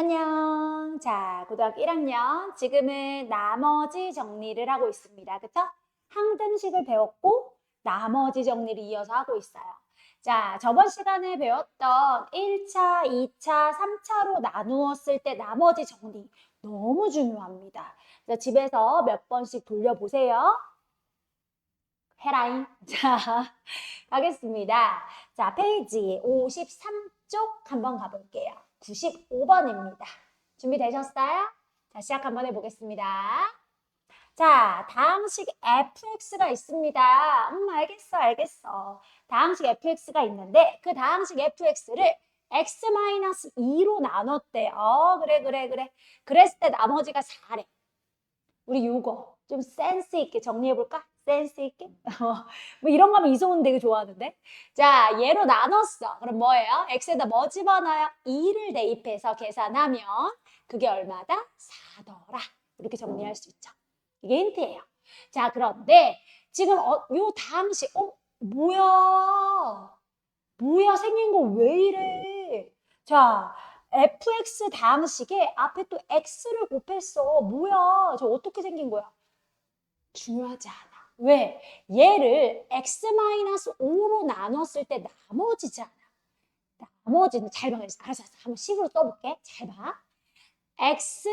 안녕. 자, 고등학교 1학년. 지금은 나머지 정리를 하고 있습니다. 그쵸? 항등식을 배웠고, 나머지 정리를 이어서 하고 있어요. 자, 저번 시간에 배웠던 1차, 2차, 3차로 나누었을 때 나머지 정리 너무 중요합니다. 그래서 집에서 몇 번씩 돌려보세요. 해라잉. 자, 가겠습니다. 자, 페이지 53쪽 한번 가볼게요. 95번입니다. 준비되셨어요? 자, 시작 한번 해보겠습니다. 자, 다항식 fx가 있습니다. 음, 알겠어, 알겠어. 다항식 fx가 있는데 그 다항식 fx를 x-2로 나눴대요. 그래, 그래, 그래. 그랬을 때 나머지가 4래. 우리 요거 좀 센스 있게 정리해 볼까? 센스 있게? 뭐 이런 거 하면 이소은 되게 좋아하는데. 자, 얘로 나눴어. 그럼 뭐예요? x에다 뭐 집어넣어요? 2를 대입해서 계산하면 그게 얼마다? 4더라. 이렇게 정리할 수 있죠. 이게 힌트예요. 자, 그런데 지금 어, 요 다항식, 어, 뭐야? 뭐야, 생긴 거 왜 이래? 자, fx 다항식에 앞에 또 x를 곱했어. 뭐야? 저 어떻게 생긴 거야? 중요하지 않아. 왜? 얘를 x-5로 나눴을 때 나머지잖아. 나머지는 잘 봐. 알았어, 알았어. 한번 식으로 써볼게. 잘 봐. x,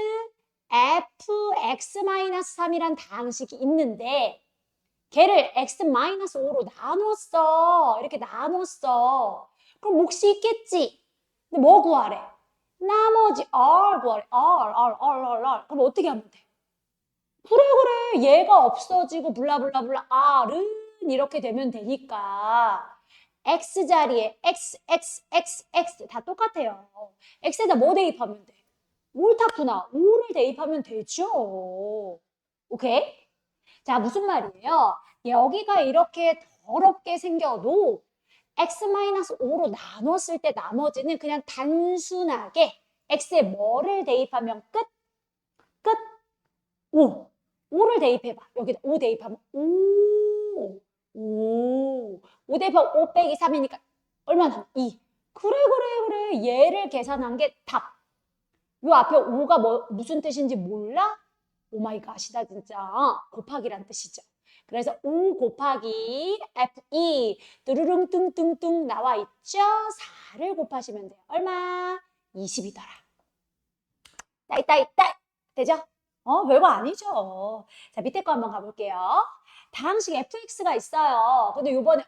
f, x-3이란 다항식이 있는데 걔를 x-5로 나눴어. 이렇게 나눴어. 그럼 몫이 있겠지. 근데 뭐 구하래? 나머지 r 구하래. r, r, r, r, r. 그럼 어떻게 하면 돼? 그래 그래 얘가 없어지고 블라블라블라 r은 이렇게 되면 되니까 x 자리에 x, x, x, x 다 똑같아요. x에다 뭐 대입하면 돼? 옳다구나. 5를 대입하면 되죠. 오케이? 자 무슨 말이에요? 여기가 이렇게 더럽게 생겨도 x-5로 나눴을 때 나머지는 그냥 단순하게 x에 뭐를 대입하면 끝? 끝? 5. 5를 대입해봐. 여기다 5 대입하면 5. 5. 5 대입하면 5 빼기 3이니까 얼마 나? 2. 그래 그래 그래. 얘를 계산한 게 답. 요 앞에 5가 뭐 무슨 뜻인지 몰라? 오마이갓이다 진짜. 곱하기란 뜻이죠. 그래서 5 곱하기 F2 뚜루룽 뚱뚱뚱 나와 있죠? 4를 곱하시면 돼요. 얼마? 20이더라. 따이 따이 따이 되죠? 어, 별거 아니죠. 자, 밑에 거 한번 가볼게요. 다항식 fx가 있어요. 근데 요번에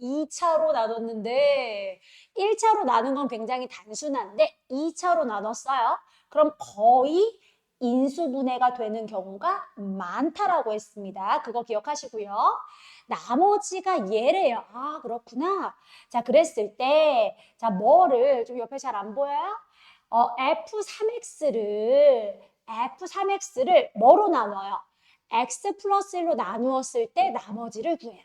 2차로 나눴는데 1차로 나눈 건 굉장히 단순한데 2차로 나눴어요. 그럼 거의 인수분해가 되는 경우가 많다라고 했습니다. 그거 기억하시고요. 나머지가 얘래요. 아, 그렇구나. 자, 그랬을 때, 자, 뭐를, 좀 옆에 잘 안 보여요? 어, F3X를 F3X를 뭐로 나눠요? X 플러스 1로 나누었을 때 나머지를 구해라.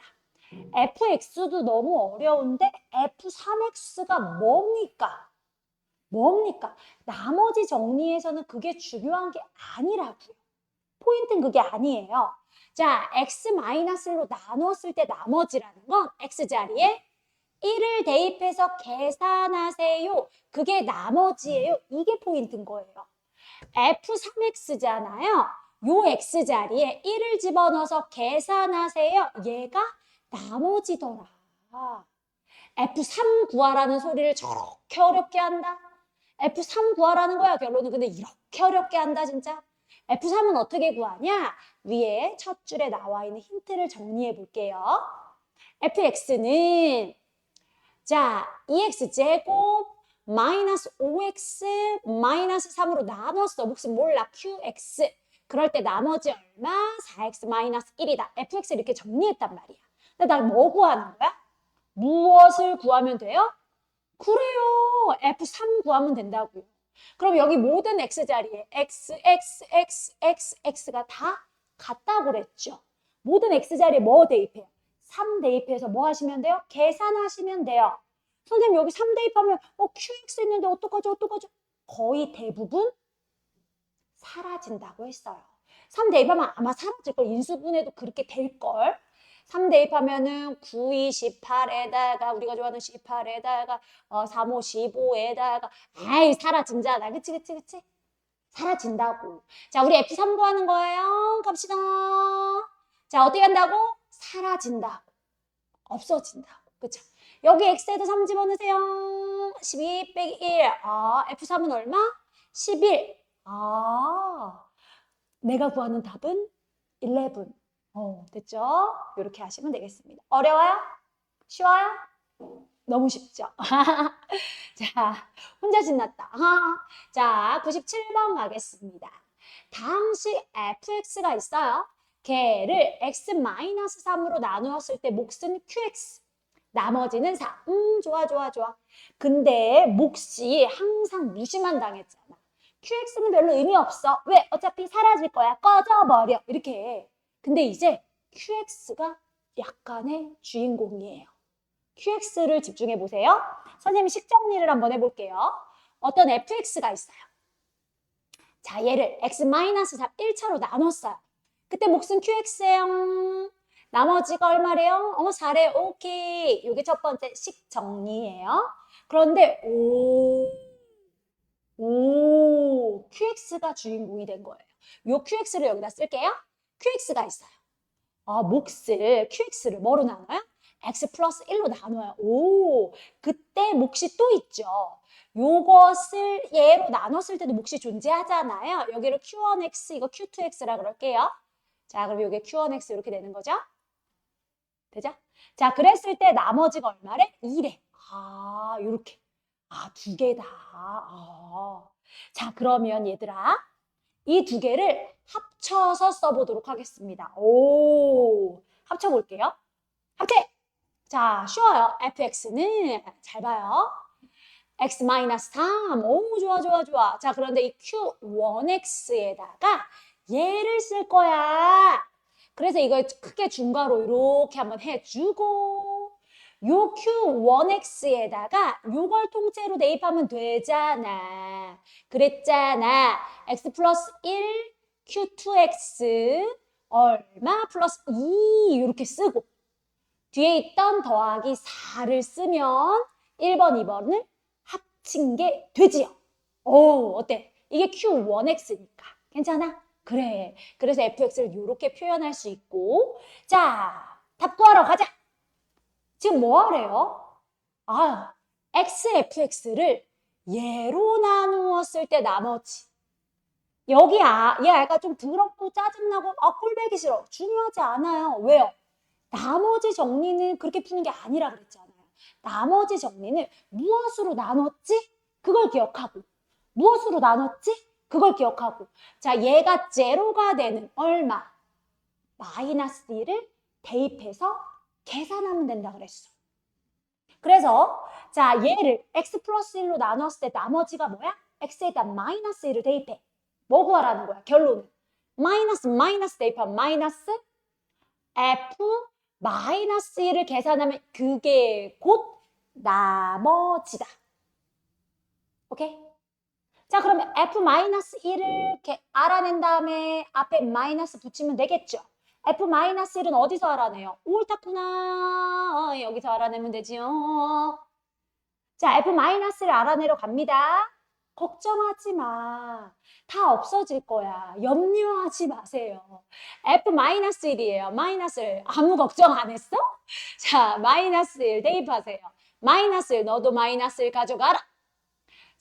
FX도 너무 어려운데 F3X가 뭡니까? 뭡니까? 나머지 정리에서는 그게 중요한 게 아니라고요. 포인트는 그게 아니에요. 자, X-로 나누었을 때 나머지라는 건 X자리에 1을 대입해서 계산하세요. 그게 나머지예요. 이게 포인트인 거예요. F3X잖아요. 요 X자리에 1을 집어넣어서 계산하세요. 얘가 나머지더라. F3 구하라는 소리를 저렇게 어렵게 한다. F3 구하라는 거야, 결론은. 근데 이렇게 어렵게 한다, 진짜. F3은 어떻게 구하냐? 위에 첫 줄에 나와 있는 힌트를 정리해 볼게요. fx는 자, 2x제곱 마이너스 5x 마이너스 3으로 나눴어. 몫은 몰라. qx. 그럴 때 나머지 얼마? 4x 마이너스 1이다. fx 이렇게 정리했단 말이야. 근데 나 뭐 구하는 거야? 무엇을 구하면 돼요? 그래요. F3 구하면 된다고요. 그럼 여기 모든 x자리에 x, x, x, x, x가 다 같다고 그랬죠. 모든 x자리에 뭐 대입해요? 3 대입해서 뭐 하시면 돼요? 계산하시면 돼요. 선생님 여기 3 대 입하면 어 qx 있는데 어떡하죠? 어떡하죠? 거의 대부분 사라진다고 했어요. 3 대 입하면 아마 사라질 걸. 인수분해도 그렇게 될 걸. 3 대 입하면은 9, 2, 18에다가 우리가 좋아하는 18에다가 어, 3, 5, 15에다가 아이 사라진잖아. 그치 그치 그치? 사라진다고. 자, 우리 F3 구하는 거예요. 갑시다. 자, 어떻게 한다고? 사라진다고. 없어진다고. 그쵸? 여기 X에도 3 집어넣으세요. 12 빼기 1. 아, F3은 얼마? 11. 아, 내가 구하는 답은 11. 어, 됐죠? 이렇게 하시면 되겠습니다. 어려워요? 쉬워요? 너무 쉽죠? 자, 혼자 신났다. 아, 자, 97번 가겠습니다. 다항식 fx가 있어요. 걔를 x-3으로 나누었을 때 몫은 qx. 나머지는 4. 음, 좋아, 좋아, 좋아. 근데 몫이 항상 무시만 당했잖아. QX는 별로 의미 없어. 왜? 어차피 사라질 거야. 꺼져버려. 이렇게 해. 근데 이제 QX가 약간의 주인공이에요. QX를 집중해 보세요. 선생님이 식정리를 한번 해볼게요. 어떤 FX가 있어요. 자, 얘를 X-3 1차로 나눴어요. 그때 몫은 QX예요. 나머지가 얼마래요? 어, 4래. 오케이. 이게 첫 번째 식 정리예요. 그런데 오, 오, QX가 주인공이 된 거예요. 요 QX를 여기다 쓸게요. QX가 있어요. 아, 몫을 QX를 뭐로 나눠요? X 플러스 1로 나눠요. 오, 그때 몫이 또 있죠. 요것을 얘로 나눴을 때도 몫이 존재하잖아요. 여기를 Q1X, 이거 Q2X라 그럴게요. 자, 그럼 이게 Q1X 이렇게 되는 거죠? 되죠? 자, 그랬을 때 나머지가 얼마래? 2래. 아, 요렇게. 아, 두 개다. 아. 자, 그러면 얘들아, 이 두 개를 합쳐서 써보도록 하겠습니다. 오, 합쳐볼게요. 합체! 자, 쉬워요. fx는 잘 봐요. x-3. 오, 좋아, 좋아, 좋아. 자, 그런데 이 q1x에다가 얘를 쓸 거야. 그래서 이걸 크게 중괄호 이렇게 한번 해주고 요 q1x에다가 요걸 통째로 대입하면 되잖아. 그랬잖아. x 플러스 1 q2x 얼마 플러스 2 이렇게 쓰고 뒤에 있던 더하기 4를 쓰면 1번, 2번을 합친 게 되지요. 오, 어때? 이게 q1x니까. 괜찮아? 그래. 그래서 fx를 이렇게 표현할 수 있고 자, 답 구하러 가자. 지금 뭐 하래요? 아, xfx를 예로 나누었을 때 나머지 여기 아, 얘 아이가 좀 더럽고 짜증나고 아 꼴배기 싫어. 중요하지 않아요. 왜요? 나머지 정리는 그렇게 푸는 게 아니라 그랬잖아요. 나머지 정리는 무엇으로 나눴지? 그걸 기억하고 무엇으로 나눴지? 그걸 기억하고 자 얘가 제로가 되는 얼마? 마이너스 1을 대입해서 계산하면 된다 그랬어. 그래서 자 얘를 x 플러스 1로 나눴을 때 나머지가 뭐야? x에다 마이너스 1을 대입해. 뭐 구하라는 거야? 결론은 마이너스 마이너스 대입하면 마이너스 f 마이너스 1을 계산하면 그게 곧 나머지다. 오케이? 자 그러면 f 마이너스 1을 이렇게 알아낸 다음에 앞에 마이너스 붙이면 되겠죠? f 마이너스 1은 어디서 알아내요? 옳다구나. 어, 여기서 알아내면 되지요. 자 f 마이너스를 알아내러 갑니다. 걱정하지 마. 다 없어질 거야. 염려하지 마세요. F-1이에요. 마이너스 1. 아무 걱정 안 했어? 자, 마이너스 1 대입하세요. 마이너스 1. 너도 마이너스 1 가져가라.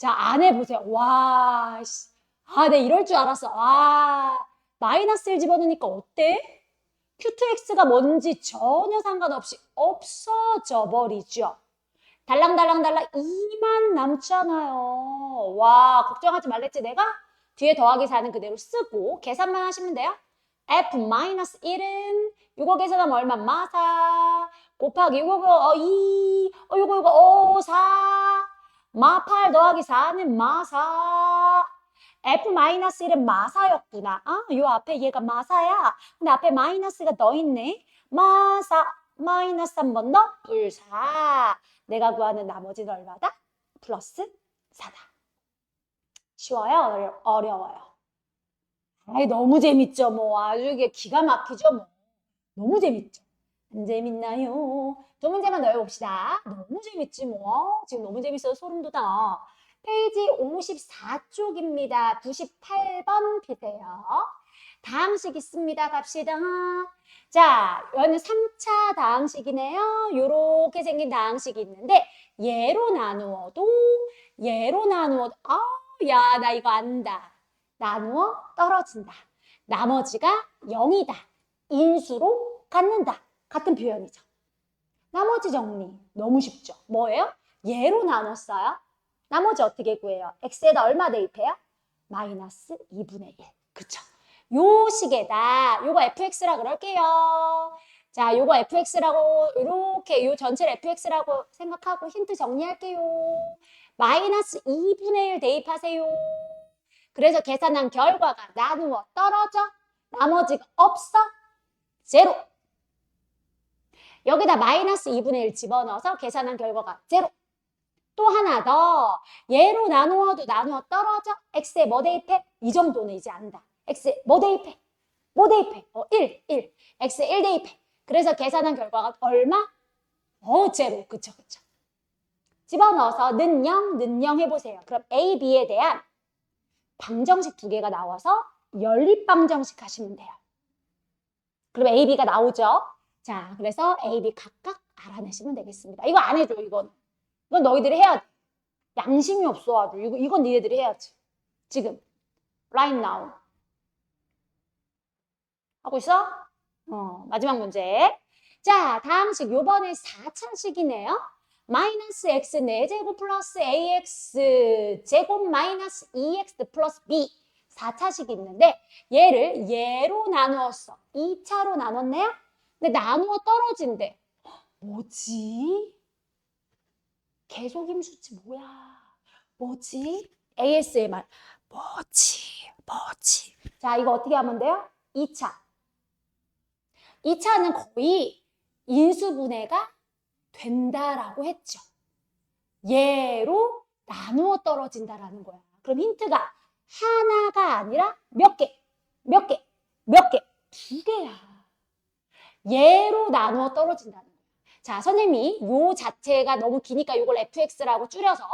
자, 안 해보세요. 와, 씨. 아, 내 이럴 줄 알았어. 와, 마이너스 1 집어넣으니까 어때? Q2X가 뭔지 전혀 상관없이 없어져 버리죠. 달랑달랑달랑 2만 남잖아요. 와, 걱정하지 말랬지 내가? 뒤에 더하기 4는 그대로 쓰고 계산만 하시면 돼요. F-1은 이거 계산하면 얼마? 마사 곱하기 이거 어, 2 어, 이거 이거 어, 4 마 8 더하기 4는 마사 F-1은 마사였구나. 아, 요 앞에 얘가 마사야. 근데 앞에 마이너스가 더 있네. 마사 마이너스 한 번 더 불사. 내가 구하는 나머지는 얼마다? 플러스 4다. 쉬워요? 어려, 워요 아이, 너무 재밌죠, 뭐. 아주 이게 기가 막히죠, 뭐. 너무 재밌죠. 안 재밌나요? 두 문제만 더 해봅시다. 너무 재밌지 뭐. 지금 너무 재밌어서 소름 돋아. 페이지 54쪽입니다. 98번 피세요. 다항식 있습니다. 갑시다. 자, 여기는 3차 다항식이네요. 요렇게 생긴 다항식이 있는데 얘로 나누어도 얘로 나누어도 아, 야, 나 이거 안다. 나누어 떨어진다. 나머지가 0이다. 인수로 갖는다. 같은 표현이죠. 나머지 정리 너무 쉽죠. 뭐예요? 얘로 나눴어요. 나머지 어떻게 구해요? x에다 얼마 대입해요? 마이너스 2분의 1. 그쵸? 요 식에다 요거 fx라 그럴게요. 자, 요거 fx라고 이렇게 요 전체를 fx라고 생각하고 힌트 정리할게요. 마이너스 2분의 1 대입하세요. 그래서 계산한 결과가 나누어 떨어져 나머지가 없어 제로. 여기다 마이너스 2분의 1 집어넣어서 계산한 결과가 제로. 또 하나 더 얘로 나누어도 나누어 떨어져 x에 뭐 대입해? 이 정도는 이제 안다. x에 뭐 대입해? 뭐 대입해? 어, 1, 1. x에 1 대입해. 그래서 계산한 결과가 얼마? 어, 제로. 그쵸, 그쵸. 집어넣어서 는 0, 는 0 해보세요. 그럼 a, b에 대한 방정식 두 개가 나와서 연립 방정식 하시면 돼요. 그럼 a, b가 나오죠? 자, 그래서 a, b 각각 알아내시면 되겠습니다. 이거 안 해줘, 이건. 이건 너희들이 해야 돼. 양심이 없어 아주. 이거, 이건 니네들이 해야지. 지금. right now. 하고 있어? 어, 마지막 문제. 자, 다음식 요번에 4차식이네요. 마이너스 x 4제곱 플러스 ax 제곱 마이너스 2x 플러스 b 4차식이 있는데 얘를 얘로 나누었어. 2차로 나눴네요? 근데 나누어 떨어진대. 뭐지? 계속 임수치 뭐야? 뭐지? ASMR. 뭐지? 뭐지? 자, 이거 어떻게 하면 돼요? 2차. 2차는 거의 인수분해가 된다라고 했죠. 얘로 나누어 떨어진다라는 거야. 그럼 힌트가 하나가 아니라 몇 개? 몇 개? 몇 개? 두 개야. 얘로 나누어 떨어진다는 거야. 자, 선생님이 요 자체가 너무 기니까 요걸 fx라고 줄여서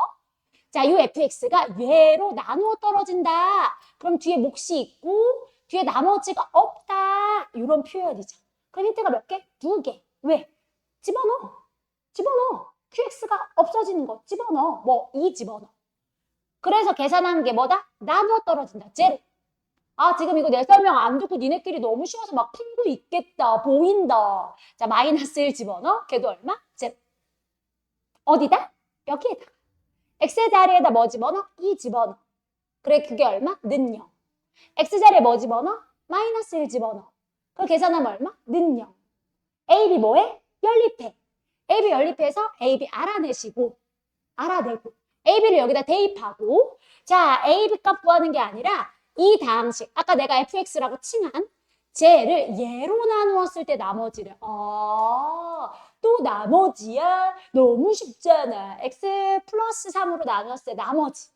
자, 요 fx가 얘로 나누어 떨어진다. 그럼 뒤에 몫이 있고 뒤에 나머지가 없다. 이런 표현이죠. 그럼 힌트가 몇 개? 두 개. 왜? 집어넣어. 집어넣어. qx가 없어지는 거 집어넣어. 뭐, 이 집어넣어. 그래서 계산하는 게 뭐다? 나누어 떨어진다. 제로. 아, 지금 이거 내 설명 안 듣고 니네끼리 너무 쉬워서 막 풀고 있겠다. 보인다. 자, 마이너스 1 집어넣어. 걔도 얼마? 제로. 어디다? 여기에다가. x의 자리에다 뭐 집어넣어? 2 집어넣어. 그래, 그게 얼마? 는 0. x 자리에 뭐 집어넣어? 마이너스 1 집어넣어. 그걸 계산하면 얼마? 는 0. a, b 뭐해? 연립해. a, b 연립해서 a, b 알아내시고 알아내고 a, b를 여기다 대입하고 자, a, b 값 구하는 게 아니라 이 다항식 아까 내가 fx라고 칭한 쟤를 얘로 나누었을 때 나머지를 아, 또 나머지야? 너무 쉽잖아. x 플러스 3으로 나눴을 때 나머지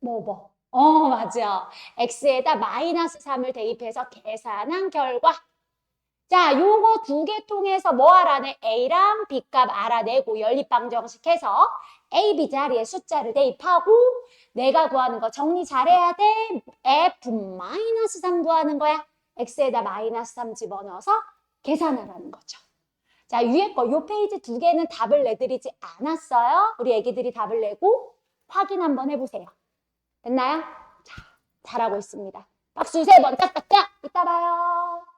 뭐 뭐? 어, 맞아. x에다 마이너스 3을 대입해서 계산한 결과 자, 요거 두 개 통해서 뭐 알아내? A랑 B 값 알아내고 연립방정식 해서 A, B 자리에 숫자를 대입하고 내가 구하는 거 정리 잘해야 돼. F 마이너스 3 구하는 거야. X에다 마이너스 3 집어넣어서 계산하라는 거죠. 자, 위에 거, 요 페이지 두 개는 답을 내드리지 않았어요. 우리 애기들이 답을 내고 확인 한번 해보세요. 됐나요? 자, 잘하고 있습니다. 박수 세번 짝짝짝! 이따 봐요.